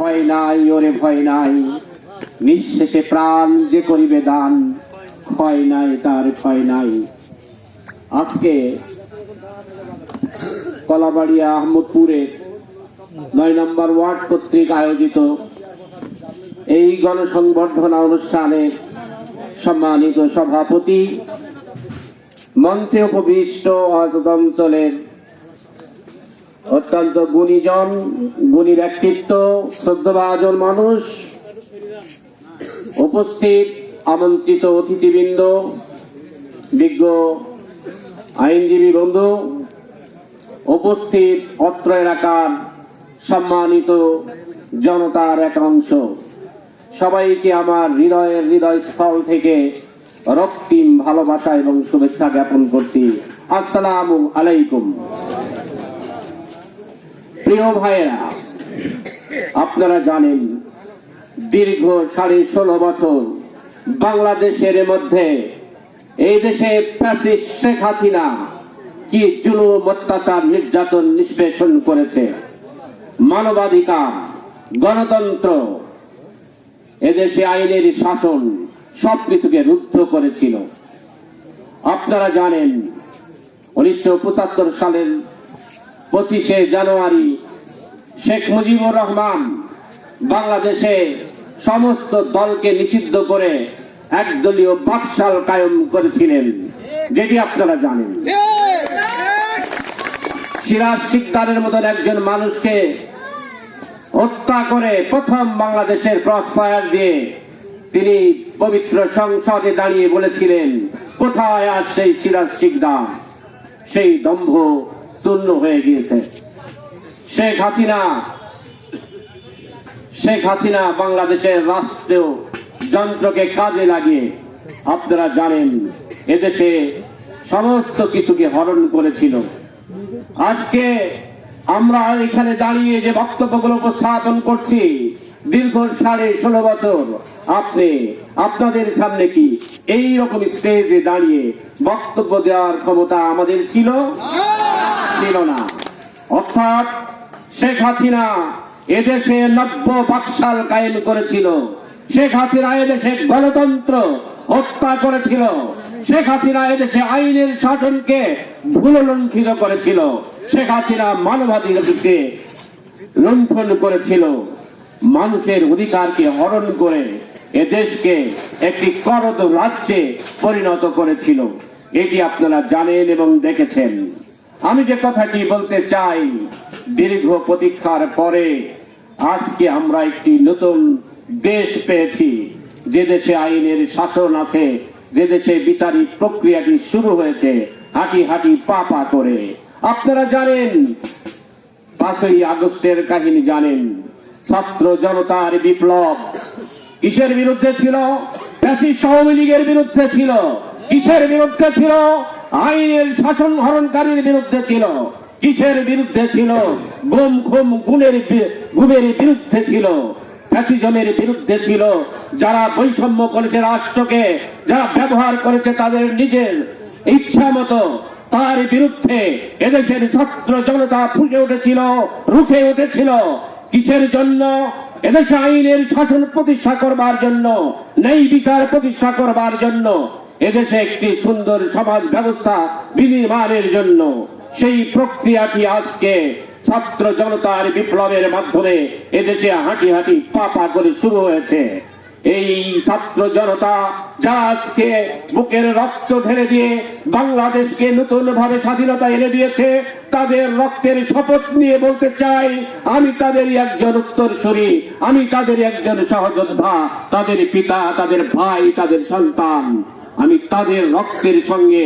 ভয় নাই, ওরে ভয় নাই। নিঃশেষে প্রাণ যে করিবে দান ক্ষয় নাই, তার ক্ষয় নাই। আজকে কলাবাড়িয়া আহমদপুরে নয় নম্বর ওয়ার্ড কর্তৃক আয়োজিত এই গণসংবর্ধনা অনুষ্ঠানে সম্মানিত সভাপতি, মঞ্চে উপবিষ্ট অঞ্চলের অত্যন্ত গুণীজন, গুণী ব্যক্তিত্ব, শ্রদ্ধাভাজন মানুষ। উপস্থিত আমন্ত্রিত অতিথিবৃন্দ, বিজ্ঞ আইনজীবী বন্ধু, উপস্থিত অত্র এলাকার সম্মানিত জনতার এক অংশ সবাইকে আমার হৃদয়ের হৃদয়স্থল থেকে রক্তিম ভালোবাসা এবং শুভেচ্ছা জ্ঞাপন করছি। আসসালামু আলাইকুম। প্রিয় ভাইয়েরা, আপনারা জানেন, দীর্ঘ সাড়ে ষোলো বছর বাংলাদেশের মধ্যে এই দেশে শেখ হাসিনা কি জুলুম, অত্যাচার, নির্যাতন, নিষ্পেষণ করেছে? মানবাধিকার, গণতন্ত্র, এদেশে আইনের শাসন সবকিছুকে রুদ্ধ করেছিল। আপনারা জানেন, উনিশশো পঁচাত্তর সালের পঁচিশে জানুয়ারি শেখ মুজিবুর রহমান বাংলাদেশে সমস্ত দলকে নিষিদ্ধ করে একদলীয় বাকশাল কায়েম করেছিলেন, যেটি আপনারা জানেন। সিরাজ শিকদারের মতন একজন মানুষকে হত্যা করে প্রথম বাংলাদেশের ক্রস ফায়ার দিয়ে তিনি পবিত্র সংসদে দাঁড়িয়ে বলেছিলেন, কোথায় আর সেই সিরাজ শিকদার সেই দম্ভ শূন্য হয়ে গিয়েছে। শেখ হাসিনা শেখ হাসিনা বাংলাদেশের রাষ্ট্রীয় যন্ত্রকে কাজে লাগিয়ে, আপনারা জানেন, এদেশে সমস্ত কিছুকে হরণ করেছিল। আজকে আমরা এখানে দাঁড়িয়ে যে বক্তব্যগুলো উপস্থাপন করছি, দীর্ঘ সাড়ে ষোলো বছর, আপনি, আপনাদের সামনে কি এই রকম স্টেজে দাঁড়িয়ে বক্তব্য দেওয়ার ক্ষমতা আমাদের ছিল? ছিল না। অর্থাৎ শেখ হাসিনা এদেশে নব্য বাকশাল কায়েম করেছিল। শেখ হাসিনা এদেশে গণতন্ত্র হত্যা করেছিল। শেখ হাসিনা এদেশে আইনের শাসনকে ভুল ভুললঙ্ঘিত করেছিল। শেখ হাসিনা মানবাধিকারকে লুণ্ঠন করেছিল। মানুষের অধিকারকে হরণ করে এদেশকে একটি করদ রাজ্যে পরিণত করেছিল। এটি আপনারা জানেন এবং দেখেছেন। আমি যে কথাটি বলতে চাই, দীর্ঘ প্রতীক্ষার পরে আজকে আমরা একটি নতুন দেশ পেয়েছি। যে দেশে আইনের শাসন আছে, যে দেশে বিচারিক প্রক্রিয়াটি শুরু হয়েছে, হাঁটি হাঁটি পা পা করে। আপনারা জানেন, পাঁচই আগস্টের কাহিনী জানেন, ছাত্র জনতার বিপ্লব কিসের বিরুদ্ধে ছিল? আওয়ামী লীগের বিরুদ্ধে ছিল। কিসের বিরুদ্ধে ছিল? আইনের শাসন হরণকারীর বিরুদ্ধে ছিল, কিসের বিরুদ্ধে ছিল? গুম, খুম, গুণের গুমের বিরুদ্ধে ছিল, ফ্যাসিজমের বিরুদ্ধে ছিল। যারা বৈষম্য করেছে রাষ্ট্রকে, যারা ব্যবহার করেছে তাদের নিজের ইচ্ছা মতো, তার বিরুদ্ধে এদেশের ছাত্র জনতা ফুটে উঠেছিল, রুখে উঠেছিল। কিসের জন্য? এদেশে আইনের শাসন প্রতিষ্ঠা করবার জন্য নেই বিচার প্রতিষ্ঠা করবার জন্য। এদেশে একটি সুন্দর সমাজ ব্যবস্থা বিনির্মাণের জন্য সেই প্রক্রিয়াটি আজকে ছাত্র জনতার বিপ্লবের মাধ্যমে এদেশে হাঁটি হাঁটি পা পা করে শুরু হয়েছে। এই ছাত্র জনতা যা আজকে বুকের রক্ত ঢেলে দিয়ে বাংলাদেশকে নতুন ভাবে স্বাধীনতা এনে দিয়েছে, তাদের রক্তের শপথ নিয়ে বলতে চাই, আমি তাদেরই একজন উত্তরসূরি, আমি তাদের একজন সহযোদ্ধা, তাদের পিতা, তাদের ভাই, তাদের সন্তান। আমি তাদের রক্তের সঙ্গে,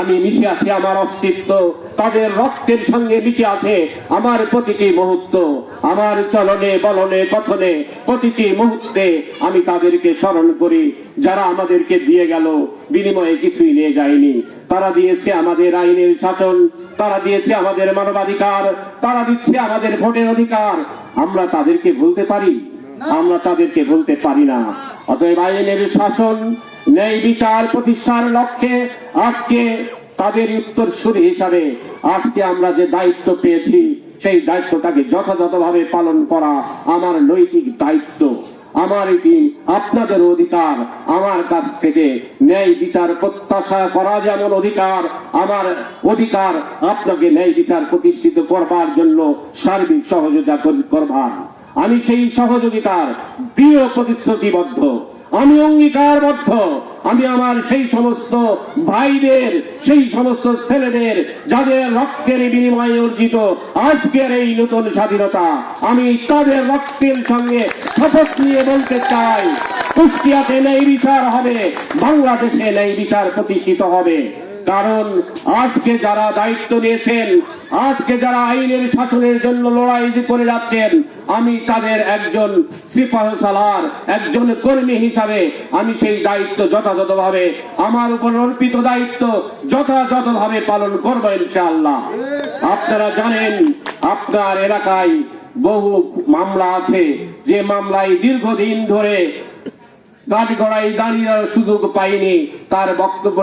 আমি মিশে আছি আমার অস্তিত্ব। তাদের রক্তের সঙ্গে মিশে আছে আমার প্রতিটি মুহূর্ত। আমার চলনে, বলনে কথনে প্রতিটি মুহূর্তে আমি তাদেরকে স্মরণ করি, যারা আমাদেরকে দিয়ে গেল, বিনিময়ে কিছুই নিয়ে যায়নি। তারা দিয়েছে আমাদের আইনের শাসন, তারা দিয়েছে আমাদের মানবাধিকার, তারা দিচ্ছে আমাদের ভোটের অধিকার। আমরা তাদেরকে ভুলতে পারি? আমরা তাদেরকে ভুলতে পারি না। অতএব আইনের শাসন ন্যায় বিচার প্রতিষ্ঠার লক্ষ্যে আজকে তাদের উত্তরসূরি হিসাবে আজকে আমরা যে দায়িত্ব পেয়েছি, সেই দায়িত্বটাকে যথাযথভাবে পালন করা আমার নৈতিক দায়িত্ব। আমার এটি আপনাদের অধিকার, আমার কাছ থেকে ন্যায় বিচার প্রত্যাশা করা যেমন অধিকার, আমার অধিকার আপনাকে ন্যায় বিচার প্রতিষ্ঠিত করবার জন্য সার্বিক সহযোগিতা করবার। আমি সেই সহযোগিতার দৃঢ় প্রতিশ্রুতিবদ্ধ। আমি অঙ্গীকারবদ্ধ। আমি আমার সেই সমস্ত ভাইদের, সেই সমস্ত ছেলেদের, যাদের রক্তের বিনিময়ে অর্জিত আজকের এই নতুন স্বাধীনতা, আমি তাদের রক্তের সঙ্গে শপথ নিয়ে বলতে চাই, কুষ্টিয়াতে নেই বিচার হবে, বাংলাদেশে নেই বিচার প্রতিষ্ঠিত হবে। কারণ আজকে যারা দায়িত্ব নিয়েছেন, আজকে যারা আইনের শাসনের জন্য লড়াই করে যাচ্ছেন, আমি তাদের একজন সিপাহ সালার, একজন কর্মী হিসাবে আমি সেই দায়িত্ব যথাযথভাবে, আমার উপর অর্পিত দায়িত্ব যথাযথভাবে পালন করব ইনশাআল্লাহ। আপনারা জানেন, আপনার এলাকায় বহু মামলা আছে, যে মামলায় দীর্ঘদিন ধরে কাঠগড়াই দাঁড়িয়ে সুযোগ পাইনি, তার বক্তব্য